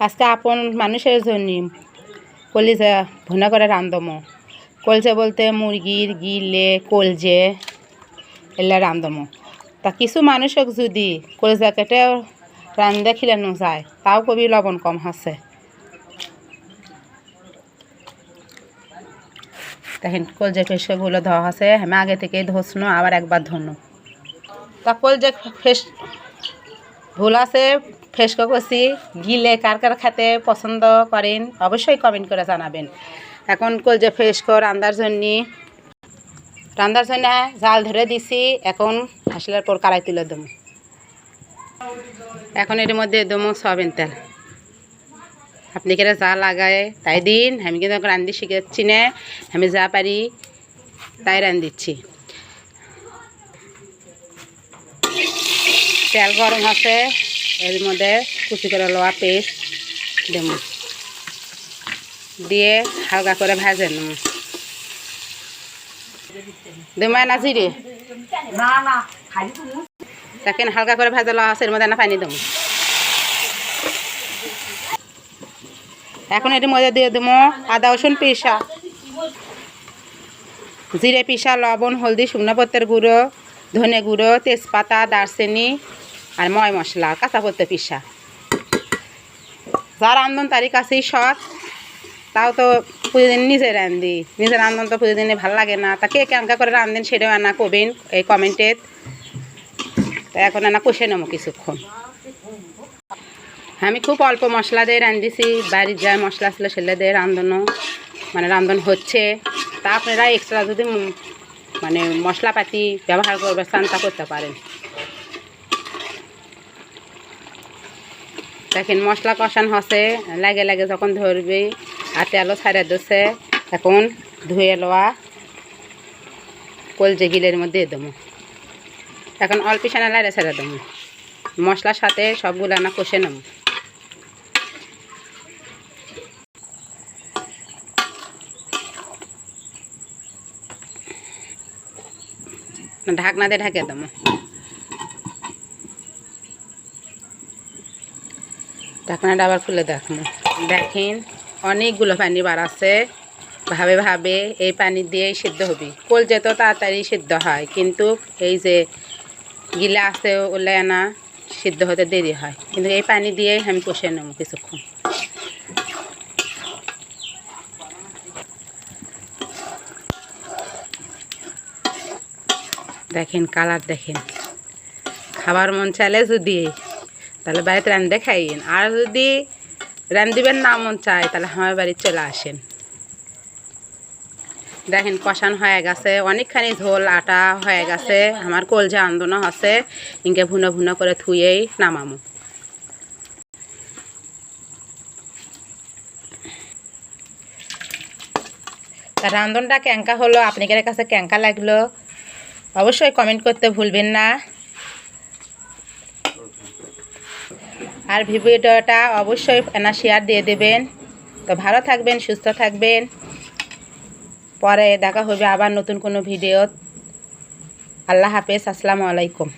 আজকে আপন মানুষের জন্য কলিজা ভুনা করে রান্ধমো। কলজে বলতে মুরগির গিলে, কলজে, এলে রান্ধমো। তা কিছু মানুষক যদি কলিজা কেটে রান্ধে খিলানো যায়, তাও কবি লবণ কম আছে। দেখেন, কলজে ফেসগুলো ধোয়া আছে আমি আগে থেকেই ধরছিল আবার একবার ধরনো তা কলজে ফেস ভুল আছে ফেসকো করছি গিলে কার কার খেতে পছন্দ করেন, অবশ্যই কমেন্ট করে জানাবেন। এখন কলজে ফেসকো রান্নার জন্য। রান্নার জন্য জাল ধরে দিছি, এখন হাসলের পর কারাই তুলে দেবো। এখন এর মধ্যে দেবো সয়াবিন তেল। আপনি কেটে যা লাগায়, তাই দিন, আমি কিন্তু রান্ধি শিখাচ্ছি না, আমি যা পারি তাই রান্ধিচ্ছি তেল গরম আছে এর মধ্যে কুচি করে লওয়া পেস্ট দেব দিয়ে হালকা করে ভেজে নেব দেব না জিরে দেখেন হালকা করে ভেজে লওয়া আছে এর মধ্যে না পানি দেবো এখন এর মধ্যে দিয়ে দেবো আদা রসুন পিসা। জিরে পিসা লবণ হলদি শুকনো পত্তের গুঁড়ো ধনে গুঁড়ো তেজপাতা দারচিনি আর ময় মশলা, কাঁচা পত্তে পিসা যার রান্ধন তারই কাছেই সৎ। তাও তো প্রতিদিন নিজে রান্ধি নিজে রান্ধন তো প্রতিদিনে ভালো লাগে না। তা কে কেমকা করে রান্ধেন সেটাও আনা কবেন, এই কমেন্টে। তা এখন আনা কষে নেব কিছুক্ষণ। আমি খুব অল্প মশলা দিয়ে রাঁধেছি বাড়ির যা মশলা ছিল সেগুলো দিয়ে রাঁধনো। মানে রান্ধন হচ্ছে। তা আপনারা এক্সট্রা যদি মানে মশলাপাতি ব্যবহার করবে চান তা করতে পারেন। দেখেন মশলা কষান হসে লাগে লাগে যখন ধরবে, আর তেলও ছাড়ে দিচ্ছে এখন ধুয়ে লওয়া কলজে গিলের মধ্যে দেবো। এখন অল্প সানা লাইরে ছেড়ে দেবো। মশলার সাথে সবগুলো না কষে নেব। ঢাকনা দিয়ে ঢাকে দেবো। ঢাকনাটা আবার খুলে দেখুন দেখেন, অনেকগুলো পানি বাড়াচ্ছে ভাবে ভাবে এই পানি দিয়েই সিদ্ধ হবে। কলজে তো তাড়াতাড়ি সিদ্ধ হয়, কিন্তু এই যে গিলা আছে ওলে না সিদ্ধ হতে দেরি হয়। কিন্তু এই পানি দিয়েই আমি কষে নেব কিছুক্ষণ। দেখেন, কালার দেখেন। খাবার মন চাইলে যদি তাহলে বাড়িতে রান্ধে খাইয়েন আর যদি রান্ধিবেন না, মন চায়, তাহলে আমার বাড়ি চলে আসেন। দেখেন, কষান হয়ে গেছে, অনেকখানি ঝোল, আটা হয়ে গেছে, আমার কলজা আন্দোলন আছে, ইনকে ভুনো ভুনো করে থুয়েই নামামো। রান্ধনটা ক্যাঙ্কা হলো? আপনাদের কাছে ক্যাঙ্কা লাগল? অবশ্যই কমেন্ট করতে ভুলবেন না। আর ভিডিওটা অবশ্যই এনা শেয়ার দিয়ে দেবেন। তো ভালো থাকবেন, সুস্থ থাকবেন। পরে দেখা হবে আবার নতুন কোনো ভিডিও আল্লাহ হাফেজ, আসসালামু আলাইকুম।